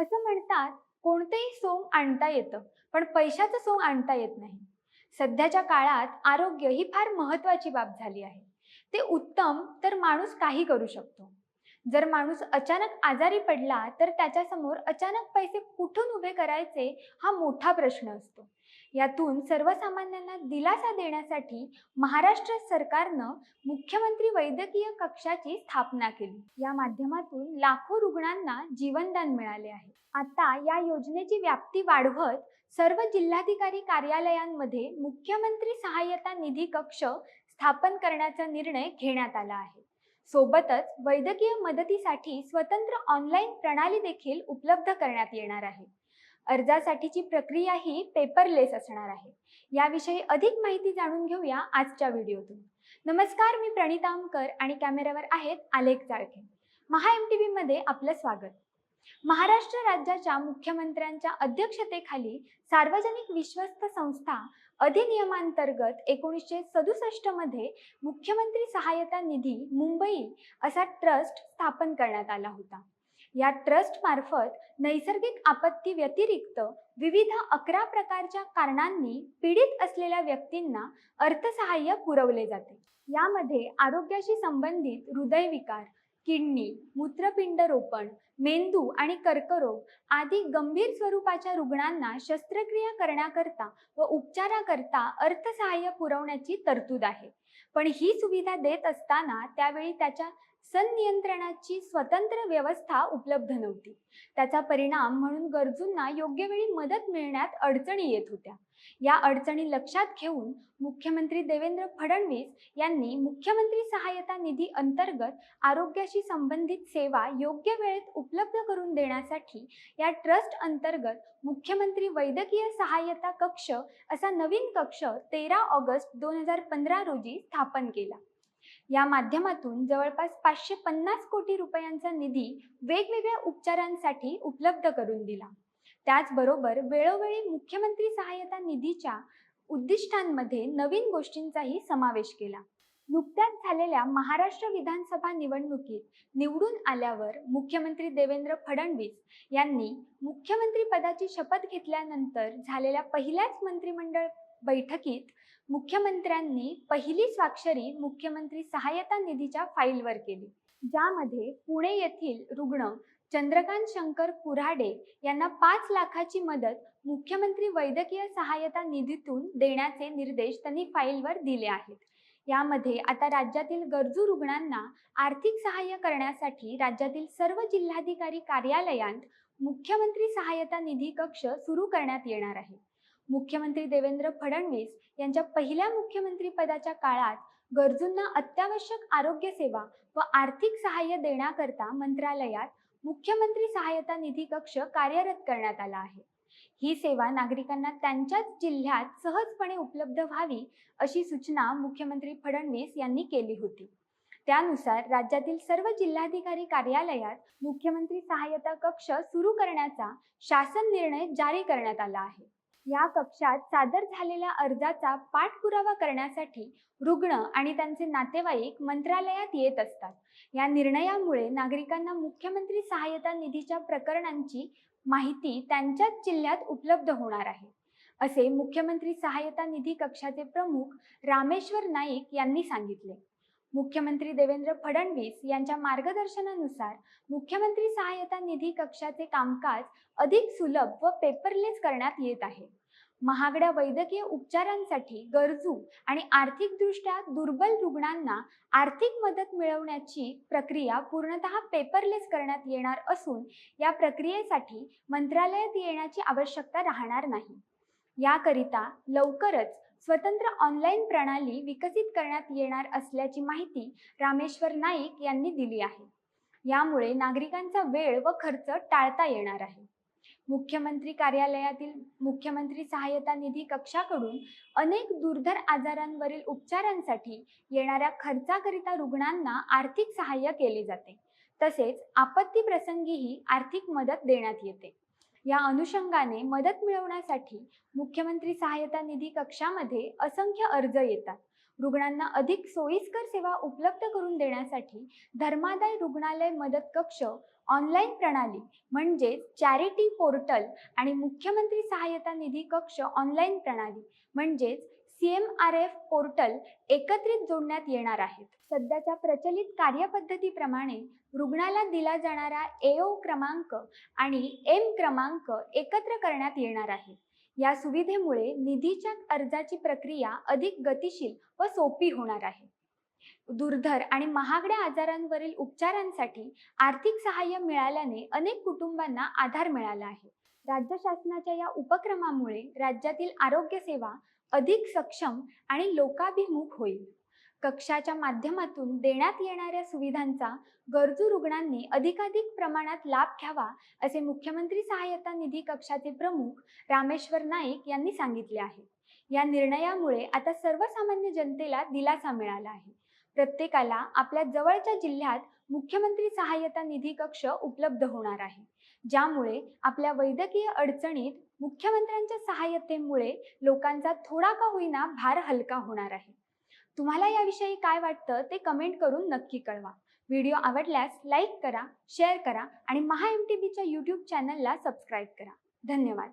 असं म्हणतात कोणतेही सोंग आणता येतं पण पैशाचं सोंग आणता येत नाही. सध्याच्या काळात आरोग्य ही फार महत्वाची बाब झाली आहे. ते उत्तम तर माणूस काही करू शकतो. जर माणूस अचानक आजारी पडला तर त्याच्यासमोर अचानक पैसे कुठून उभे करायचे हा मोठा प्रश्न असतो. यातून सर्वसामान्यांना दिलासा देण्यासाठी महाराष्ट्र सरकारनं मुख्यमंत्री वैद्यकीय कक्षाची स्थापना केली. या माध्यमातून लाखो रुग्णांना जीवनदान मिळाले आहे. आता या योजनेची व्याप्ती वाढवत सर्व जिल्हाधिकारी कार्यालयांमध्ये मुख्यमंत्री सहाय्यता निधी कक्ष स्थापन करण्याचा निर्णय घेण्यात आला आहे. सोबतच वैद्यकीय मदतीसाठी स्वतंत्र ऑनलाईन प्रणाली देखील उपलब्ध करण्यात येणार आहे. अर्जासाठीची प्रक्रिया ही पेपरलेस असणार आहे. याविषयी अधिक माहिती जाणून घेऊया आजच्या व्हिडिओतून. नमस्कार मी प्रणिता अंकर आणि कॅमेऱ्यावर आहेत आलेख चाळके महा एम टी व्हीमध्ये आपलं स्वागत. महाराष्ट्र राज्याच्या मुख्यमंत्र्यांच्या अध्यक्षतेखाली सार्वजनिक विश्वस्त संस्था अधिनियमांतर्गत एकोणीसशे सदुसष्टमध्ये मुख्यमंत्री सहाय्यता निधी मुंबई असा ट्रस्ट स्थापन करण्यात आला होता. या ट्रस्टमार्फत नैसर्गिक आपत्ती व्यतिरिक्त विविध अकरा प्रकारच्या कारणांनी पीडित असलेल्या व्यक्तींना अर्थसहाय्य पुरवले जाते. यामध्ये आरोग्याशी संबंधित हृदयविकार किडनी मूत्रपिंड रोपण मेंदू आणि कर्करोग आदी गंभीर स्वरूपाच्या रुग्णांना शस्त्रक्रिया करण्याकरता व उपचाराकरता अर्थसहाय्य पुरवण्याची तरतूद आहे. पण ही सुविधा देत असताना त्यावेळी त्याच्या संनियंत्रणाची स्वतंत्र व्यवस्था उपलब्ध नव्हती. त्याचा परिणाम म्हणून गरजूंना योग्य वेळी मदत मिळण्यात अडचणी येत होत्या. या अडचणी लक्षात घेऊन मुख्यमंत्री देवेंद्र फडणवीस यांनी मुख्यमंत्री सहाय्यता निधी अंतर्गत आरोग्याशी संबंधित सेवा योग्य वेळेत उपलब्ध करून देण्यासाठी या ट्रस्ट अंतर्गत मुख्यमंत्री वैद्यकीय सहाय्यता कक्ष असा नवीन कक्ष तेरा ऑगस्ट दोन हजार पंधरा रोजी स्थापन केला. या माध्यमातून जवळपास पाचशे पन्नास कोटी रुपयांचा निधी वेगवेगळ्या उपचारांसाठी उपलब्ध करून दिला. त्याचबरोबर वेळोवेळी मुख्यमंत्री सहाय्यता निधीच्या उद्दिष्टांमध्ये नवीन गोष्टींचाही समावेश केला. नुकत्याच झालेल्या महाराष्ट्र विधानसभा निवडणुकीत निवडून आल्यावर मुख्यमंत्री देवेंद्र फडणवीस यांनी मुख्यमंत्री पदाची शपथ घेतल्यानंतर झालेल्या पहिल्याच मंत्रिमंडळ बैठकीत मुख्यमंत्र्यांनी पहिली स्वाक्षरी मुख्यमंत्री सहाय्यता निधीच्या फाईलवर केली. ज्यामध्ये पुणे येथील रुग्ण चंद्रकांत शंकर कुऱ्हाडे यांना पाच लाखाची मदत मुख्यमंत्री वैद्यकीय सहाय्यता निधीतून देण्याचे निर्देश त्यांनी फाईलवर दिले आहेत. यामध्ये आता राज्यातील गरजू रुग्णांना आर्थिक सहाय्य करण्यासाठी राज्यातील सर्व जिल्हाधिकारी कार्यालयांत मुख्यमंत्री सहाय्यता निधी कक्ष सुरू करण्यात येणार आहे. मुख्यमंत्री देवेंद्र फडणवीस यांच्या पहिल्या मुख्यमंत्री पदाच्या काळात गरजूंना अत्यावश्यक आरोग्य सेवा व आर्थिक सहाय्य देण्याकरता मंत्रालयात मुख्यमंत्री सहायता निधी कक्ष कार्यरत करण्यात आला आहे. ही सेवा नागरिकांना त्यांच्याच जिल्ह्यात सहजपणे उपलब्ध व्हावी अशी सूचना मुख्यमंत्री फडणवीस यांनी केली होती. त्यानुसार राज्यातील सर्व जिल्हाधिकारी कार्यालयात मुख्यमंत्री सहाय्यता कक्ष सुरू करण्याचा शासन निर्णय जारी करण्यात आला आहे. या कक्षात सादर झालेल्या अर्जाचा पाठपुरावा करण्यासाठी रुग्ण आणि त्यांचे नातेवाईक मंत्रालयात येत असतात. या निर्णयामुळे नागरिकांना मुख्यमंत्री सहाय्यता निधीच्या प्रकरणांची माहिती त्यांच्याच जिल्ह्यात उपलब्ध होणार आहे. असे मुख्यमंत्री सहाय्यता निधी कक्षाचे प्रमुख रामेश्वर नाईक यांनी सांगितले. मुख्यमंत्री देवेंद्र फडणवीस यांच्या मार्गदर्शनानुसार मुख्यमंत्री सहाय्यता निधी कक्षाचे कामकाज अधिक सुलभ व पेपरलेस करण्यात येत आहे. महागड्या वैद्यकीय उपचारांसाठी गरजू आणि आर्थिकदृष्ट्या दुर्बल रुग्णांना आर्थिक मदत मिळवण्याची प्रक्रिया पूर्णतः पेपरलेस करण्यात येणार असून या प्रक्रियेसाठी मंत्रालयात येण्याची आवश्यकता राहणार नाही. याकरिता लवकरच स्वतंत्र ऑनलाईन प्रणाली विकसित करण्यात येणार असल्याची माहिती रामेश्वर नाईक यांनी दिली आहे. यामुळे नागरिकांचा वेळ व खर्च टाळता येणार आहे. मुख्यमंत्री कार्यालयातील मुख्यमंत्री सहाय्यता निधी कक्षाकडून अनेक दुर्धर आजारांवरील उपचारांसाठी येणाऱ्या खर्चाकरिता रुग्णांना आर्थिक सहाय्य केले जाते. तसेच आपत्ती प्रसंगीही आर्थिक मदत देण्यात येते. या अनुषंगाने मदत मिळवण्यासाठी मुख्यमंत्री सहाय्यता निधी कक्षामध्ये असंख्य अर्ज येतात. रुग्णांना अधिक सोयीस्कर सेवा उपलब्ध करून देण्यासाठी धर्मादाय रुग्णालय मदत कक्ष ऑनलाईन प्रणाली म्हणजेच चॅरिटी पोर्टल आणि मुख्यमंत्री सहाय्यता निधी कक्ष ऑनलाईन प्रणाली म्हणजेच C M R F portal एकत्रित जोडण्यात येणार आहेत सध्याच्या प्रचलित कार्यपद्धतीप्रमाणे रुग्णाला दिला जाणारा एओ क्रमांक आणि एम क्रमांक एकत्र करण्यात येणार आहे. या सुविधेमुळे निधीच्या अर्जाची प्रक्रिया अधिक गतिशील व सोपी होणार आहे. दुर्धर आणि महागड्या आजारांवरील उपचारांसाठी आर्थिक सहाय्य मिळाल्याने अनेक कुटुंबांना आधार मिळाला आहे. राज्य शासनाच्या या उपक्रमामुळे राज्यातील आरोग्य सेवा अधिक सक्षम आणि लोकाभिमुख होईल. कक्षाच्या माध्यमातून देण्यात येणाऱ्या सुविधांचा गरजू रुग्णांनी अधिकाधिक प्रमाणात लाभ घ्यावा असे मुख्यमंत्री सहाय्यता निधी कक्षाचे प्रमुख रामेश्वर नाईक यांनी सांगितले आहे. या निर्णयामुळे आता सर्वसामान्य जनतेला दिलासा मिळाला आहे. प्रत्येकाला आपल्या जवळच्या जिल्ह्यात मुख्यमंत्री सहाय्यता निधी कक्ष उपलब्ध होणार आहे. ज्यामुळे आपल्या वैद्यकीय अडचणीत मुख्यमंत्र्यांच्या सहाय्यतेमुळे लोकांचा थोडा का होईना भार हलका होणार आहे. तुम्हाला याविषयी काय वाटतं ते कमेंट करून नक्की कळवा. व्हिडिओ आवडल्यास लाईक करा शेअर करा आणि महा एम टी बीच्या यूट्यूब चॅनलला सबस्क्राईब करा. धन्यवाद.